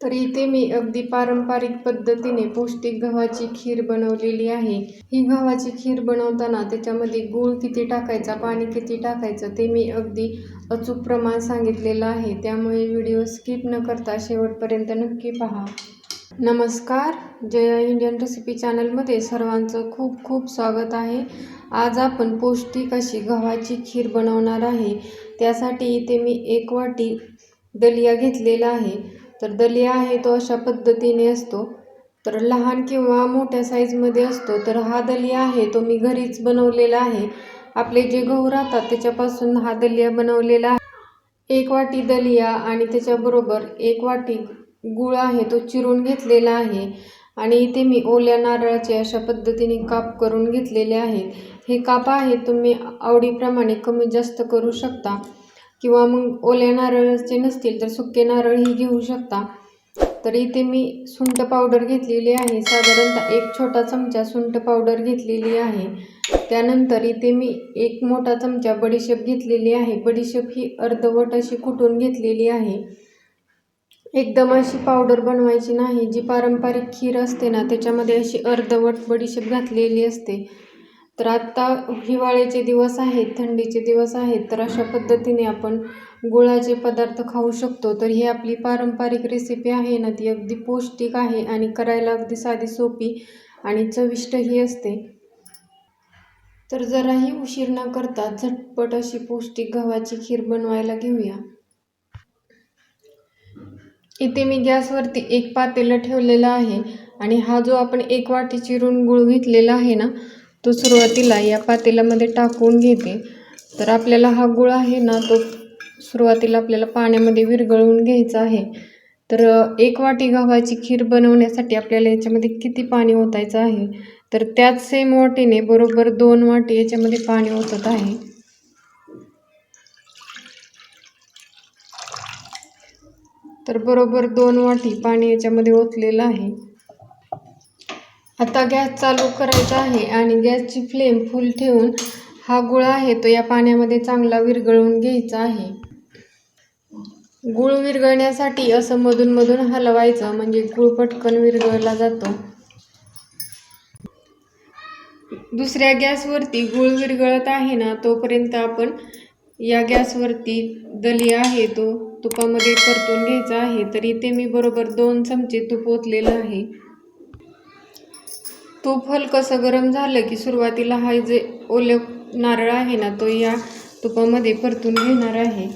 तर इथे मी अगदी पारंपरिक पद्धतीने पौष्टिक गव्हाची खीर बनवलेली आहे. ही गव्हाची खीर बनवताना त्याच्यामध्ये गूळ किती टाकायचा पाणी किती टाकायचं ते मी अगदी अचूक प्रमाण सांगितलेलं आहे. त्यामुळे व्हिडिओ स्किप न करता शेवटपर्यंत नक्की पहा. नमस्कार. जया इंडियन रेसिपी चॅनलमध्ये सर्वांचं खूप खूप स्वागत आहे. आज आपण पौष्टिक अशी गव्हाची खीर बनवणार आहे. त्यासाठी इथे मी एक वाटी दलिया घेतलेला आहे. तर दलिया आहे तो अशा पद्धतीने असतो. तर लहान किंवा मोठ्या साईजमध्ये असतो तर हा दलिया आहे तो मी घरीच बनवलेला आहे. आपले जे गहू राहतात त्याच्यापासून हा दलिया बनवलेला आहे. एक वाटी दलिया आणि त्याच्याबरोबर एक वाटी गुळ आहे तो चिरून घेतलेला आहे. आणि इथे मी ओल्या नारळाचे अशा पद्धतीने काप करून घेतलेले आहेत. हे काप आहे तुम्ही आवडीप्रमाणे कमी जास्त करू शकता. किंवा मग ओल्या नारळचे नसतील तर सुके नारळही घेऊ शकता. तर इथे मी सुंठ पावडर घेतलेली आहे. साधारणतः एक छोटा चमचा सुंठ पावडर घेतलेली आहे. त्यानंतर इथे मी एक मोठा चमचा बडीशेप घेतलेली आहे. बडीशेप ही अर्धवट अशी कुटून घेतलेली आहे. एकदम अशी पावडर बनवायची नाही. जी पारंपरिक खीर असते ना त्याच्यामध्ये अशी अर्धवट बडीशेप घातलेली असते. तर आत्ता हिवाळ्याचे दिवस आहेत थंडीचे दिवस आहेत तर अशा पद्धतीने आपण गुळाचे पदार्थ खाऊ शकतो. तर ही आपली पारंपरिक रेसिपी आहे ना ती अगदी पौष्टिक आहे आणि करायला अगदी साधी सोपी आणि चविष्टही असते. तर जराही उशीर न करता झटपट अशी पौष्टिक गव्हाची खीर बनवायला घेऊया. इथे मी गॅसवरती एक पातेलं ठेवलेलं आहे आणि हा जो आपण एक वाटी चिरून गुळ घेतलेला आहे ना तो सुरुवातीला या पातेल्यामध्ये टाकून घेते. तर आपल्याला हा गुळ आहे ना तो सुरुवातीला आपल्याला पाण्यामध्ये विरघळवून घ्यायचा आहे. तर एक वाटी गव्हाची खीर बनवण्यासाठी आपल्याला याच्यामध्ये किती पाणी ओतायचं आहे? तर त्याच सेम वाटीने बरोबर दोन वाटी याच्यामध्ये पाणी ओतत आहे. तर बरोबर दोन वाटी पाणी याच्यामध्ये ओतलेलं आहे. आता गॅस चालू करायचा आहे आणि गॅसची फ्लेम फुल ठेवून हा गुळ आहे तो या पाण्यामध्ये चांगला विरघळवून घ्यायचा आहे. गुळ विरघळण्यासाठी असं मधून मधून हलवायचं म्हणजे गुळ पटकन विरघळला जातो. दुसऱ्या गॅसवरती गुळ विरघळत आहे ना तोपर्यंत आपण या गॅसवरती दली आहे तो तुपामध्ये परतून घ्यायचा आहे तर इथे मी बरोबर दोन चमचे तूप ओतलेलं आहे. तूप हलकंसं गरम झालं की सुरुवातीला हा जे ओलं नारळ आहे ना तो या तुपामध्ये परतून घेणार आहे.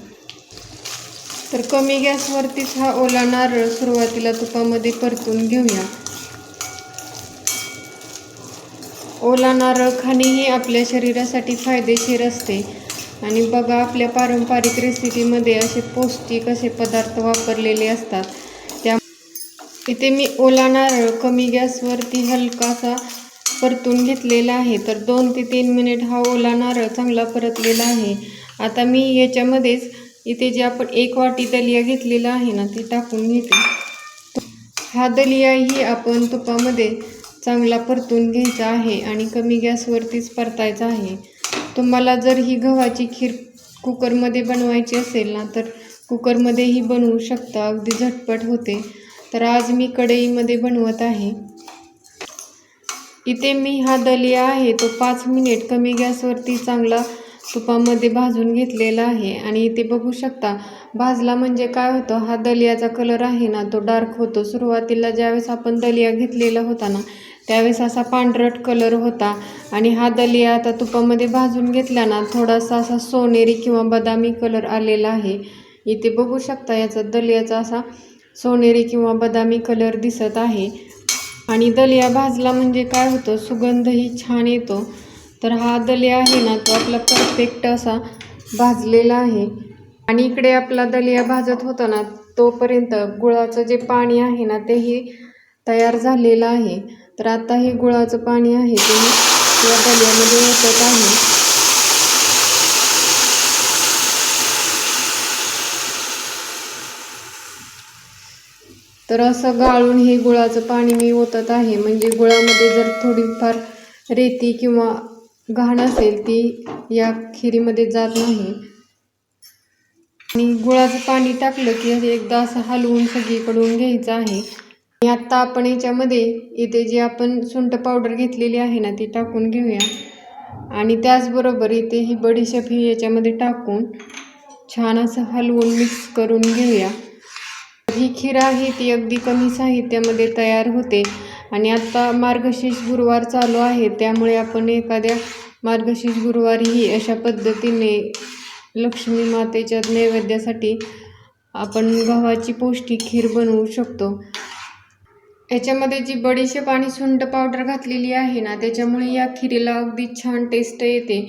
तर कमी गॅसवरतीच हा ओला नारळ सुरुवातीला तुपामध्ये परतून घेऊया. ओला नारळ खाणेही आपल्या शरीरासाठी फायदेशीर असते. आणि बघा आपल्या पारंपरिक रेसिपीमध्ये असे पौष्टिक असे पदार्थ वापरलेले असतात. इथे मी ओला नारळ कमी गॅसवरती हलकासा परतून घेतलेला आहे. तर दोन ते तीन मिनिट हा ओला नारळ चांगला परतलेला आहे. आता मी याच्यामध्येच इथे जे आपण एक वाटी दलिया घेतलेला आहे ना ते टाकून घेते. हा दलियाही आपण तुपामध्ये चांगला परतून घ्यायचा आहे आणि कमी गॅसवरतीच परतायचा आहे. तुम्हाला जर ही गव्हाची खीर कुकरमध्ये बनवायची असेल ना तर कुकरमध्येही बनवू शकता. अगदी झटपट होते. तर आज मी कढईमध्ये बनवत आहे. इथे मी हा दलिया आहे तो पाच मिनिट कमी गॅसवरती चांगला तुपामध्ये भाजून घेतलेला आहे. आणि इथे बघू शकता भाजला म्हणजे काय होतं हा दलियाचा कलर आहे ना तो डार्क होतो. सुरुवातीला ज्यावेळेस आपण दलिया घेतलेला होता ना त्यावेळेस असा पांढरट कलर होता. आणि हा दलिया आता तुपामध्ये भाजून घेतला ना थोडासा असा सोनेरी किंवा बदामी कलर आलेला आहे. इथे बघू शकता याचा दलियाचा असा सोनेरी किंवा बदामी कलर दिसत आहे. आणि दलिया भाजला म्हणजे काय होतं? सुगंधही छान येतो. तर हा दलिया आहे ना तो आपला परफेक्ट असा भाजलेला आहे. आणि इकडे आपला दलिया भाजत होता ना तोपर्यंत गुळाचं जे पाणी आहे ना तेही तयार झालेलं आहे. तर आता हे गुळाचं पाणी आहे ते या दलियामध्ये ओतत आहे. तर असं गाळून हे गुळाचं पाणी मी ओतत आहे. म्हणजे गुळामध्ये जर थोडीफार रेती किंवा घाण असेल ती या खिरीमध्ये जात नाही. आणि गुळाचं पाणी टाकलं की एकदा असं हलवून सगळीकडून घ्यायचं आहे. आणि आत्ता आपण याच्यामध्ये इथे जी आपण सुंठ पावडर घेतलेली आहे ना ती टाकून घेऊया. आणि त्याचबरोबर इथे ही बडीशेप ही याच्यामध्ये टाकून छान असं हलवून मिक्स करून घेऊया. ही खीर आहे ती अगदी कमी साहित्यामध्ये तयार होते. आणि आत्ता मार्गशीर्ष गुरुवार चालू आहे त्यामुळे आपण एखाद्या मार्गशीर्ष गुरुवारीही अशा पद्धतीने लक्ष्मी मातेच्या नैवेद्यासाठी आपण गव्हाची पौष्टिक खीर बनवू शकतो. याच्यामध्ये जी बडीशेप आणि सुंट पावडर घातलेली आहे ना त्याच्यामुळे या खिरीला अगदी छान टेस्ट येते.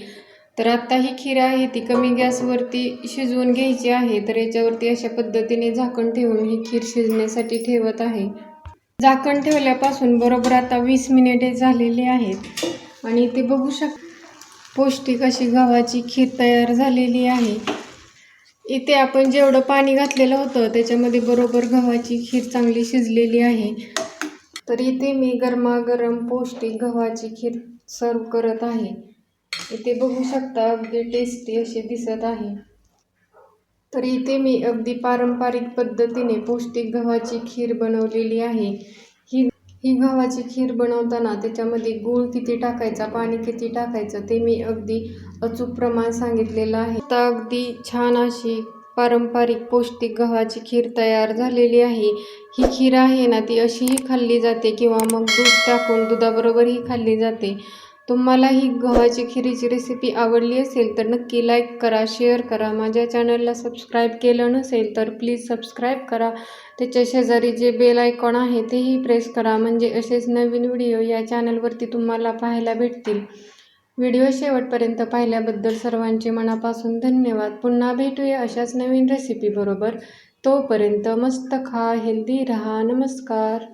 तर आत्ता ही खीर आहे ती कमी गॅसवरती शिजवून घ्यायची आहे तर याच्यावरती अशा पद्धतीने झाकण ठेवून ही खीर शिजण्यासाठी ठेवत आहे. झाकण ठेवल्यापासून बरोबर आता वीस मिनिटे झालेली आहेत आणि ते बघू शक पौष्टिक अशी गव्हाची खीर तयार झालेली आहे. इथे आपण जेवढं पाणी घातलेलं होतं त्याच्यामध्ये बरोबर गव्हाची खीर चांगली शिजलेली आहे. तर इथे मी गरमागरम पौष्टिक गव्हाची खीर सर्व करत आहे. इथे बघू शकता अगदी टेस्टी अशी दिसत आहे. तर इथे मी अगदी पारंपरिक पद्धतीने पौष्टिक गव्हाची खीर बनवलेली आहे. ही ही गव्हाची खीर बनवताना त्याच्यामध्ये गूळ किती टाकायचा पाणी किती टाकायचं ते मी अगदी अचूक प्रमाण सांगितलेलं आहे. आता अगदी छान अशी पारंपरिक पौष्टिक गव्हाची खीर तयार झालेली आहे. ही खीर आहे ना ती अशीही खाल्ली जाते किंवा मग दूध टाकून दुधाबरोबरही खाल्ली जाते. तुम्हाला ही गव्हाची खिरीची रेसिपी आवडली असेल तर नक्की लाईक करा शेअर करा. माझ्या चॅनलला सबस्क्राईब केलं नसेल तर प्लीज सबस्क्राईब करा. त्याच्या शेजारी जे बेल आयकॉन आहे तेही प्रेस करा. म्हणजे असेच नवीन व्हिडिओ या चॅनलवरती तुम्हाला पाहायला भेटतील. व्हिडिओ शेवटपर्यंत पाहिल्याबद्दल सर्वांचे मनापासून धन्यवाद. पुन्हा भेटूया अशाच नवीन रेसिपीबरोबर तोपर्यंत मस्त खा हेल्दी रहा. नमस्कार.